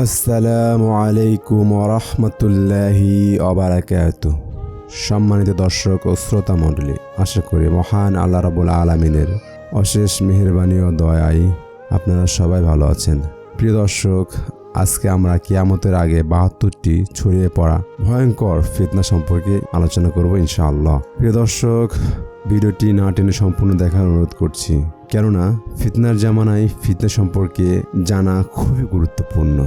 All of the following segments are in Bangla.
আসসালামু আলাইকুম রহমতুল্লাহি অবারাকাত সম্মানিত দর্শক ও শ্রোতা মণ্ডলী, আশা করি মহান আল্লাহ রাবুল আলমিনের অশেষ মেহরবানি ও দয়ায় আপনারা সবাই ভালো আছেন। প্রিয় দর্শক, আজকে আমরা কিয়ামতের আগে বাহাত্তরটি ছড়িয়ে পড়া ভয়ঙ্কর ফিতনা সম্পর্কে আলোচনা করব ইনশাআল্লাহ। প্রিয় দর্শক, ভিডিওটি না টেনে সম্পূর্ণ দেখার অনুরোধ করছি। কেননা, ফিতনার জামানায় ফিতনা সম্পর্কে জানা খুবই গুরুত্বপূর্ণ।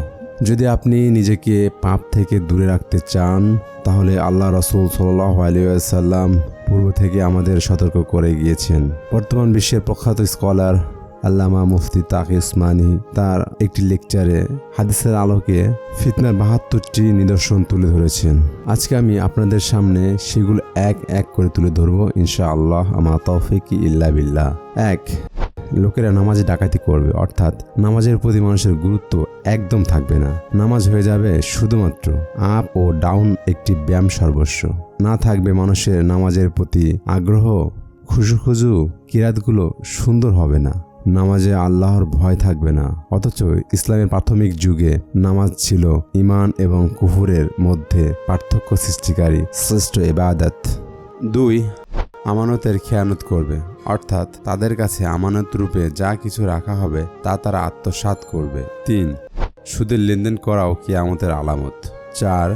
যদি আপনি নিজেকে পাপ থেকে দূরে রাখতে চান, তাহলে আল্লাহ রসুল সাল্লাম পূর্ব থেকে আমাদের সতর্ক করে গিয়েছেন। বর্তমান বিশ্বের প্রখ্যাত স্কলার আল্লামা মুফতি তাকি উসমানী তার একটি লেকচারে হাদিসের আলোকে ফিতনার বাহাত্তরটি নিদর্শন তুলে ধরেছেন। আজকে আমি আপনাদের সামনে সেগুলো এক এক করে তুলে ধরবো ইনশা আল্লাহ আমার তৌফিক ইল্লা বিল্লাহ। এক, লোকেরা নামাজে ডাকাতি করবে, অর্থাৎ নামাজের প্রতি মানুষের গুরুত্ব একদম থাকবে না। নামাজ হয়ে যাবে শুধুমাত্র। আপ ও ডাউন একটি ব্যায়াম সর্বস্ব। না থাকবে মানুষের নামাজের প্রতি আগ্রহ খুশু খুজু কিরাতগুলো সুন্দর হবে না। নামাজে আল্লাহর ভয় থাকবে না। অথচ ইসলামের প্রাথমিক যুগে নামাজ ছিল ইমান এবং কুফুরের মধ্যে পার্থক্য সৃষ্টিকারী শ্রেষ্ঠ এবাদাত দুই, আমানতের খেয়ানত করবে। অর্থাৎ তাদের কাছে আমানত রূপে যা কিছু রাখা হবে, তা তারা আত্মসাৎ করবে। তিন, সুদের লেনদেন করাও কিয়ামতের আলামত। চার,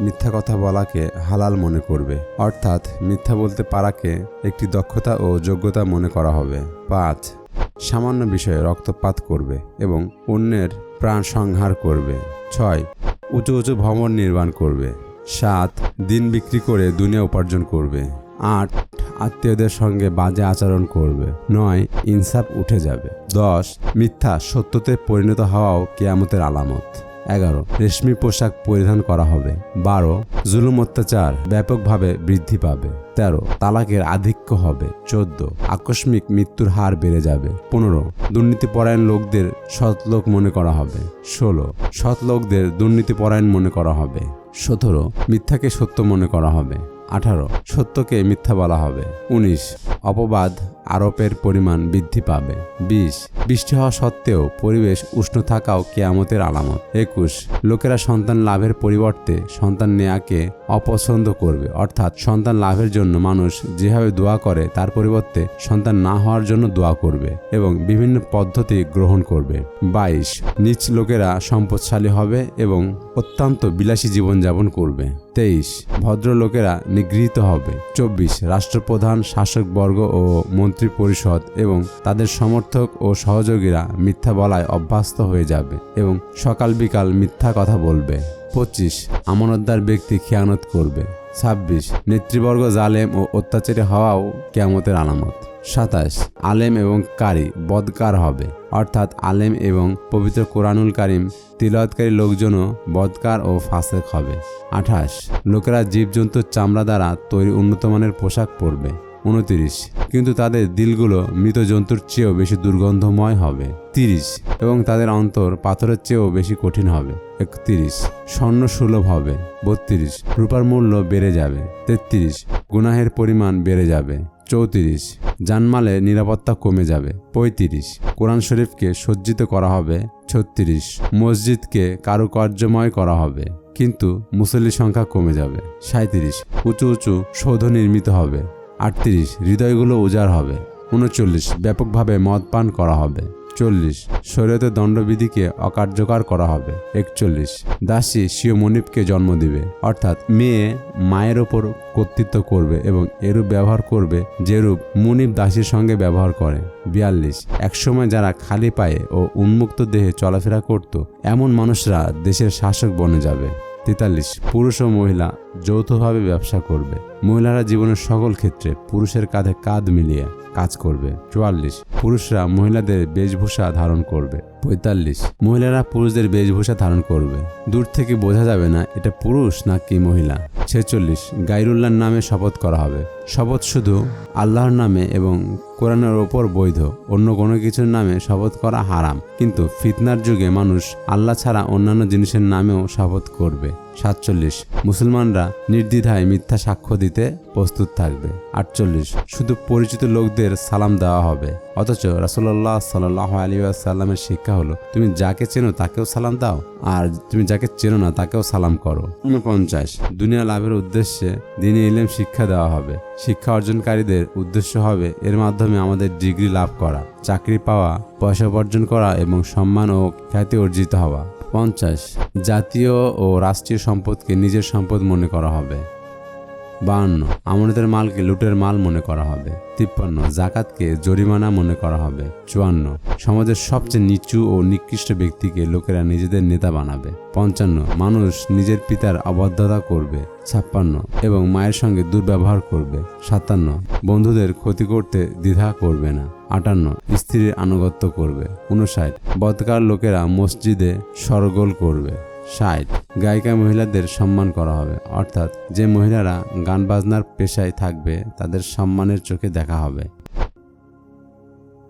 মিথ্যা কথা বলাকে হালাল মনে করবে, অর্থাৎ মিথ্যা বলতে পারাকে একটি দক্ষতা ও যোগ্যতা মনে করা হবে। পাঁচ, সামান্য বিষয়ে রক্তপাত করবে এবং অন্যের প্রাণ সংহার করবে। ছয়, উঁচু উঁচু ভবন নির্মাণ করবে। সাত, দিন বিক্রি করে দুনিয়া উপার্জন করবে। আট আত্মীয়দের সঙ্গে বাজে আচরণ করবে। নয়, ইনসাফ উঠে যাবে। দশ, মিথ্যা সত্যতে পরিণত হওয়াও কেয়ামতের আলামত। এগারো, রেশমি পোশাক পরিধান করা হবে। বারো, জুলুম অত্যাচার ব্যাপকভাবে বৃদ্ধি পাবে। তেরো, তালাকের আধিক্য হবে। চোদ্দ, আকস্মিক মৃত্যুর হার বেড়ে যাবে। পনেরো, দুর্নীতিপরায়ণ লোকদের সৎ লোক মনে করা হবে। ষোলো সৎ লোকদের দুর্নীতিপরায়ণ মনে করা হবে। সতেরো, মিথ্যাকে সত্য মনে করা হবে। আঠারো। সত্যকে মিথ্যা বলা হবে। উনিশ। অপবাদ আরোপের পরিমাণ বৃদ্ধি পাবে। বিশ, বৃষ্টি হওয়া সত্ত্বেও পরিবেশ উষ্ণ থাকাও কেয়ামতের আলামত। একুশ, লোকেরা সন্তান লাভের পরিবর্তে সন্তান নেয়াকে অপছন্দ করবে। অর্থাৎ সন্তান লাভের জন্য মানুষ যেভাবে দোয়া করে, তার পরিবর্তে সন্তান না হওয়ার জন্য দোয়া করবে এবং বিভিন্ন পদ্ধতি গ্রহণ করবে। বাইশ নিচ লোকেরা সম্পদশালী হবে এবং অত্যন্ত বিলাসী জীবনযাপন করবে। তেইশ, ভদ্রলোকেরা নিগৃহীত হবে। চব্বিশ, রাষ্ট্রপ্রধান শাসকবর্গ ও মন্ত্রী পরিষদ এবং তাদের সমর্থক ও সহযোগীরা মিথ্যা বলায় অভ্যস্ত হয়ে যাবে এবং সকাল বিকাল মিথ্যা কথা বলবে। পঁচিশ আমানতদার ব্যক্তি খেয়ানত করবে। ছাব্বিশ নেতৃবর্গ জালেম ও অত্যাচারী হওয়াও কেয়ামতের আলামত। সাতাশ আলেম এবং কারি বদকার হবে। অর্থাৎ আলেম এবং পবিত্র কোরআনুল কারিম তিলতকারী লোকজনও বদকার ও ফাসেক হবে। আঠাশ লোকেরা জীবজন্তুর চামড়া দ্বারা তৈরি উন্নতমানের পোশাক পরবে। উনতিরিশ। কিন্তু তাদের দিলগুলো মৃত জন্তুর চেয়েও বেশি দুর্গন্ধময় হবে। তিরিশ। এবং তাদের অন্তর পাথরের চেয়েও বেশি কঠিন হবে। একত্রিশ। স্বর্ণ সুলভ হবে। বত্রিশ। রূপার মূল্য বেড়ে যাবে। তেত্রিশ। গুনাহের পরিমাণ বেড়ে যাবে। চৌত্রিশ। জানমালে নিরাপত্তা কমে যাবে। পঁয়ত্রিশ। কোরআন শরীফকে সজ্জিত করা হবে। ছত্রিশ। মসজিদকে কারুকার্যময় করা হবে। কিন্তু মুসল্লি সংখ্যা কমে যাবে। সাঁত্রিশ উঁচু উঁচু সৌধ নির্মিত হবে। আটত্রিশ, হৃদয়গুলো উজাড় হবে। উনচল্লিশ, ব্যাপকভাবে মদ পান করা হবে। চল্লিশ শরীয়তের দণ্ডবিধিকে অকার্যকর করা হবে। একচল্লিশ, দাসী সিও মনিপকে জন্ম দিবে। অর্থাৎ মেয়ে মায়ের ওপর কর্তৃত্ব করবে এবং এরূপ ব্যবহার করবে যেরূপ মুনিপ দাসীর সঙ্গে ব্যবহার করে। বিয়াল্লিশ, একসময় যারা খালি পায়ে ও উন্মুক্ত দেহে চলাফেরা করত, এমন মানুষরা দেশের শাসক বনে যাবে। তেতাল্লিশ, পুরুষ ও মহিলা যৌথভাবে ব্যবসা করবে। মহিলারা জীবনের সকল ক্ষেত্রে পুরুষের কাঁধে কাঁধ মিলিয়ে কাজ করবে। চুয়াল্লিশ, পুরুষরা মহিলাদের বেশভূষা ধারণ করবে। পঁয়তাল্লিশ, মহিলারা পুরুষদের বেশভূষা ধারণ করবে। দূর থেকে বোঝা যাবে না এটা পুরুষ নাকি মহিলা। ছেচল্লিশ, গাইরুল্লাহর নামে শপথ করা হবে। শপথ শুধু আল্লাহর নামে এবং কোরআনের ওপর বৈধ, অন্য কোনো কিছুর নামে শপথ করা হারাম। কিন্তু ফিতনার যুগে মানুষ আল্লাহ ছাড়া অন্যান্য জিনিসের নামেও শপথ করবে। সাতচল্লিশ। মুসলমানরা নির্দ্বিধায় মিথ্যা সাক্ষ্য দিতে প্রস্তুত থাকবে। আটচল্লিশ। শুধু পরিচিত লোকদের সালাম দেওয়া হবে। অথচ রাসুল্লাহ সাল্লাহ আলী সাল্লামের শিক্ষা হলো, তুমি যাকে চেনো তাকেও সালাম দাও, আর তুমি যাকে চেনো না তাকেও সালাম করো। উনপঞ্চাশ। দুনিয়া লাভের উদ্দেশ্যে দিনে ইলেম শিক্ষা দেওয়া হবে। শিক্ষা অর্জনকারীদের উদ্দেশ্য হবে এর মাধ্যমে আমাদের ডিগ্রি লাভ করা, চাকরি পাওয়া, পয়সা উপার্জন করা এবং সম্মান ও খ্যাতি অর্জিত হওয়া। পঞ্চাশ জাতীয় ও রাষ্ট্রীয় সম্পদকে নিজের সম্পদ মনে করা হবে। বাহান্ন। আমানতের মালকে লুটের মাল মনে করা হবে। তিপ্পান্ন। জাকাতকে জরিমানা মনে করা হবে। চুয়ান্ন। সমাজের সবচেয়ে নিচু ও নিকৃষ্ট ব্যক্তিকে লোকেরা নিজেদের নেতা বানাবে। পঞ্চান্ন। মানুষ নিজের পিতার অবাধ্যতা করবে। ছাপ্পান্ন। এবং মায়ের সঙ্গে দুর্ব্যবহার করবে। সাতান্ন। বন্ধুদের ক্ষতি করতে দ্বিধা করবে না। আটান্ন। স্ত্রীর আনুগত্য করবে। উনষাট বদকার লোকেরা মসজিদে সরগোল করবে। ষাট। গায়িকা মহিলাদের সম্মান করা হবে। অর্থাৎ যে মহিলারা গান বাজনার পেশায় থাকবে, তাদের সম্মানের চোখে দেখা হবে।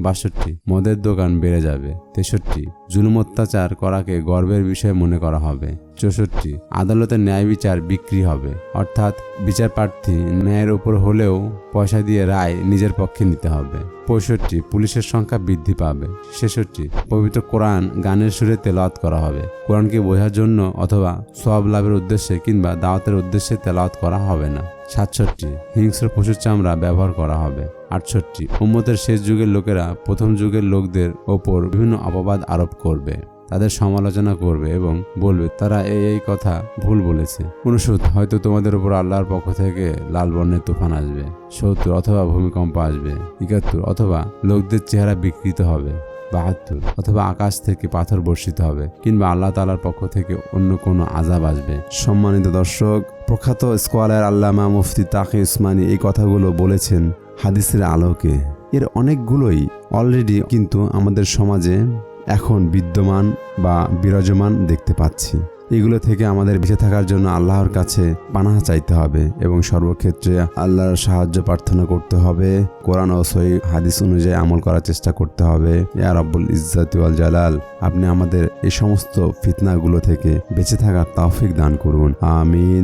বাষট্টি। মদের দোকান বেড়ে যাবে, তেষট্টি। জুলুম অত্যাচার করাকে গর্বের বিষয় মনে করা হবে। চৌষট্টি। আদালতের ন্যায় বিচার বিক্রি হবে। অর্থাৎ বিচার প্রার্থী ন্যায়ের উপর হলেও পয়সা দিয়ে রায় নিজের পক্ষে নিতে হবে। পঁয়ষট্টি। পুলিশের সংখ্যা বৃদ্ধি পাবে। ছেষট্টি। পবিত্র কোরআন গানের সুরে তেলাওয়াত করা হবে। কোরআনকে বোঝার জন্য অথবা সব লাভের উদ্দেশ্যে কিংবা দাওয়াতের উদ্দেশ্যে তেলাওয়াত করা হবে না। সাতষট্টি, হিংস্র পশুর চামড়া ব্যবহার করা হবে। আটষট্টি, উম্মতের শেষ যুগের লোকেরা প্রথম যুগের লোকদের ওপর বিভিন্ন অপবাদ আরোপ করবে, তাদের সমালোচনা করবে এবং বলবে, তারা এই এই কথা ভুল বলেছে। উনসত্তর হয়তো তোমাদের উপর আল্লাহর পক্ষ থেকে লাল বর্ণের তুফান আসবে, সত্তর অথবা ভূমিকম্প আসবে, একাত্তর অথবা লোকদের চেহারা বিকৃত হবে। বাহাত্তর অথবা আকাশ থেকে পাথর বর্ষিত হবে, কিংবা আল্লাহ তালার পক্ষ থেকে অন্য কোনো আজাব আসবে। সম্মানিত দর্শক, প্রখ্যাত স্কলার আল্লামা মুফতি তাকি উসমানী এই কথাগুলো বলেছেন হাদিসের আলোকে। এর অনেকগুলোই অলরেডি কিন্তু আমাদের সমাজে এখন বিদ্যমান বা বিরাজমান দেখতে পাচ্ছি। এগুলো থেকে আমাদের বেঁচে থাকার জন্য আল্লাহর কাছে পানাহা চাইতে হবে এবং সর্বক্ষেত্রে আল্লাহর সাহায্য প্রার্থনা করতে হবে। কোরআন ও সই হাদিস অনুযায়ী আমল করার চেষ্টা করতে হবে। ইয়া আব্বুল ইজাতিওয়াল জালাল, আপনি আমাদের এই সমস্ত ফিতনাগুলো থেকে বেঁচে থাকার তাফিক দান করুন। আমিন।